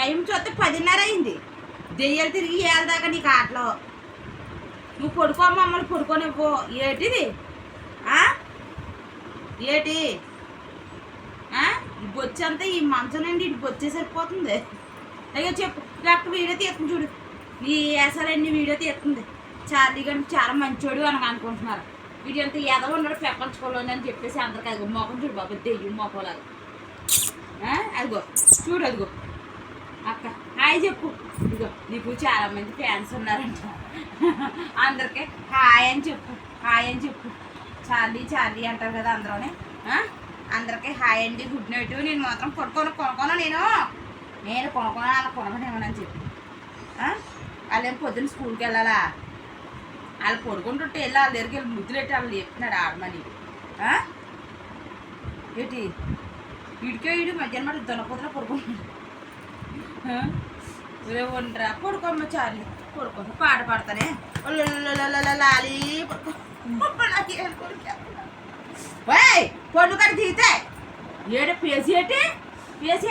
Time చూస్తే పదిన్నర అయింది. దెయ్యాలు తిరిగి ఏళ్ళ దాకా నీకు ఆటలో నువ్వు పడుకో మమ్మల్ని పడుకోనివ్వు ఏటిది? ఏటి? బొచ్చంతా ఈ అంతా ఈ మంచం నుండి ఇటు బొచ్చే సరిపోతుంది. అయ్యో చెప్పు. డాక్టర్ వీడియో తీస్తుంది చూడు. నీ వేసాలన్నీ వీడియో తీస్తుంది. చార్లీ గారిని చాలా మంచోడు అని అనుకుంటున్నారు. వీడియో ఎదో ఎదవ ఉన్నాడు పెప్పంచుకోలేదు అని చెప్పేసి అందరికి అదిగో మొఖం చూడు బాబు దెయ్యం మొక్కలాగా అదిగో చూడు అదిగో. అక్క హాయ్ చెప్పు. ఇదిగో నీకు చాలా మంది ఫ్యాన్స్ ఉన్నారంట. అందరికి హాయ్ అని చెప్పు హాయ్ అని చెప్పు. చాలీ చాలీ అంటారు కదా అందరూనే. అందరికీ అందరికి హాయ్ అండి గుడ్ నైట్. నేను మాత్రం కొనుక్కోను కొనుక్కోను నేను. నేను కొనుక్కోను అలా కొనకనేమని చెప్పు. వాళ్ళేం పొద్దున్న స్కూల్కి వెళ్ళాలా? వాళ్ళు పడుకుంటుంటే వెళ్ళి వాళ్ళ దగ్గరికి వెళ్ళి ముద్దులెట్టి వాళ్ళు చెప్తున్నాడు ఆడమని ఏటి ఏంటి? వీడికే వీడు మధ్యాహ్నం మాట దొనపోతున్నా పడుకుంటున్నాడు. ఉండరా పడుకోమ్మ చాలు పడుకో పాట పాడతానే. లాలి పొడు నాకేం కడి తీతే ఏడు పేసి ఏంటి? పేసి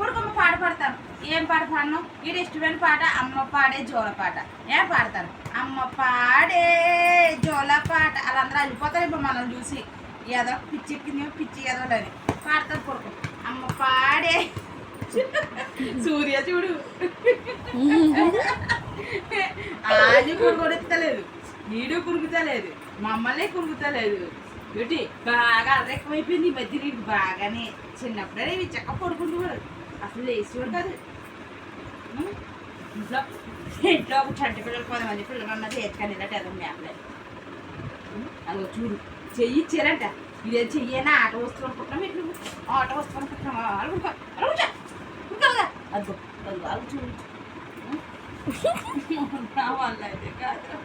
పడుకోమ్మ పాట పాడతాను. ఏం పాట పాడను? ఇది ఇష్టమైన పాట అమ్మ పాడే జోల పాట. ఏం పాడతాను? అమ్మ పాడే జోల పాట. వాళ్ళందరూ వెళ్ళిపోతారు ఇప్పుడు మనం చూసి. ఏదో పిచ్చి ఎక్కింది పిచ్చి ఎదవలేదు అని పాడతారు పడుకో అమ్మ పాడే సూర్య చూడు. ఆది కొనుగొడెత్తలేదు నీడు కురుగుతలేదు మమ్మల్ని కురుగుతలేదు ఏంటి? బాగా అల్లరి ఈ మధ్య నీకు బాగానే చిన్నప్పుడే ఇవి చెక్క పడుకుంటున్నాడు అసలు లేచివాడు కాదు. ఇంట్లో ఇంట్లో ఒక చంటి పిల్లలు పది మంది పిల్లలు అన్నది ఎత్తుకొని వెళ్ళట్టు ఏదో మేపలే. అదో చూడు. చెయ్యి ఇచ్చారంట ఇదే చెయ్యి చెయ్యనా? ఆట వస్తువు అనుకుంటున్నాం ఇట్లు ఆట వస్తువు అనుకుంటున్నాం అనుకుంటా అనుకుంటా అది అయితే కాదు.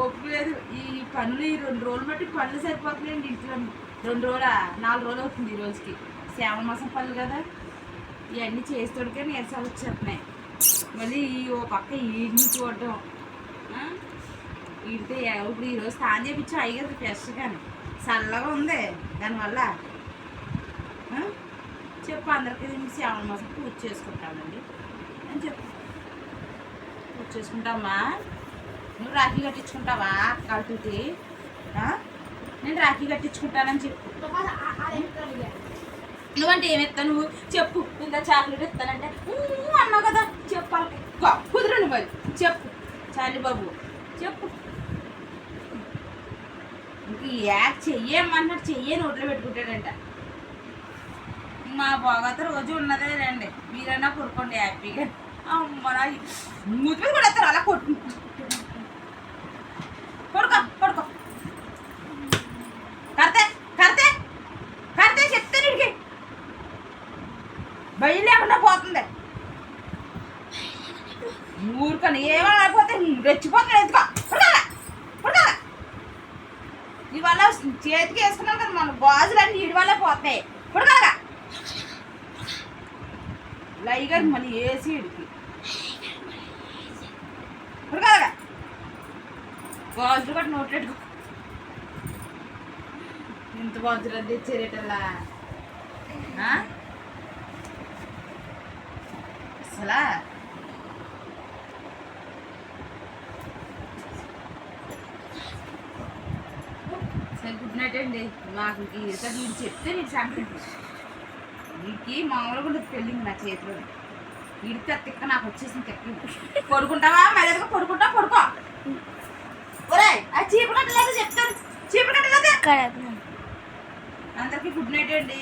ఓపిక లేదు. ఈ పనులు ఈ రెండు రోజులు బట్టి పనులు సరిపోతున్నాయండి ఇంట్లో. రెండు రోజుల? నాలుగు రోజులు అవుతుంది ఈ రోజుకి. శ్రావణ మాసం పనులు కదా. ఇవన్నీ చేసేటోడికే నీరసాలు వచ్చేస్తున్నాయి. మళ్ళీ ఈ ఓ పక్క ఈడిని చూడటం ఈడితే ఇప్పుడు ఈరోజు స్నానం చేయించాం అయ్యి కదా ఫ్రెష్ కానీ చల్లగా ఉంది దానివల్ల. చెప్పు అందరికీ నేను శ్రావణ మాసం పూజ చేసుకుంటామండి అని చెప్పు? పూజ చేసుకుంటామా నువ్వు రాఖీ కట్టించుకుంటావా అక్కడితోటి నేను రాఖీ కట్టించుకుంటానని చెప్పు. నువ్వంటే ఏమి ఇస్తాను నువ్వు? చెప్పు. ఇంత చాక్లెట్ ఇస్తానంటే అన్నావు కదా చెప్పాలి. కుదరను మరి. చెప్పు. చాలి బాబు. చెప్పు. ఇంక యాక్ చెయ్యమన్నాడు చెయ్యే నోట్లో పెట్టుకుంటాడంట. మా బాగాత రోజు ఉన్నదే రండి. మీరైనా కొడుకోండి హ్యాపీగా. అమ్మ ముద్దు కొడతారు కూడా ఎత్తారు అలా కొట్టు. కొడుకో కొడుకో కడితే కడితే కడితే చెప్తే నీడికి. భయం లేకుండా పోతుంది. ఊరుకొని ఏమైనా అయిపోతే రెచ్చిపోతుంది ఎందుకో. ఇవాళ చేతికి వేసుకున్నాం కదా మన గాజులన్నీ నీడి వల్లే పోతాయి. టైగర్ మళ్ళీ వేసి ఇడికి పుడకాలగా గాజులు కూడా నోట్లెట్టు ఇంత గాజులు అది తెచ్చారేటల్లా ఆ? అసలా? సరే గుడ్ నైట్ అండి. మాకు ఇక్కడ వీడు చెప్తే నీకు సంగతి నీకు మామూలుగా ఉండదు పెళ్ళింది నా చేతిలో. వీడితే తిక్క నాకు వచ్చేసింది తిక్క పడుకుంటావా? మర్యాదగా పడుకుంటా పడుకో. ఒరే ఆ చీపు కట్టలేదు చెప్తాను చీపు కట్టలేదు? అందరికీ గుడ్ నైట్ అండి.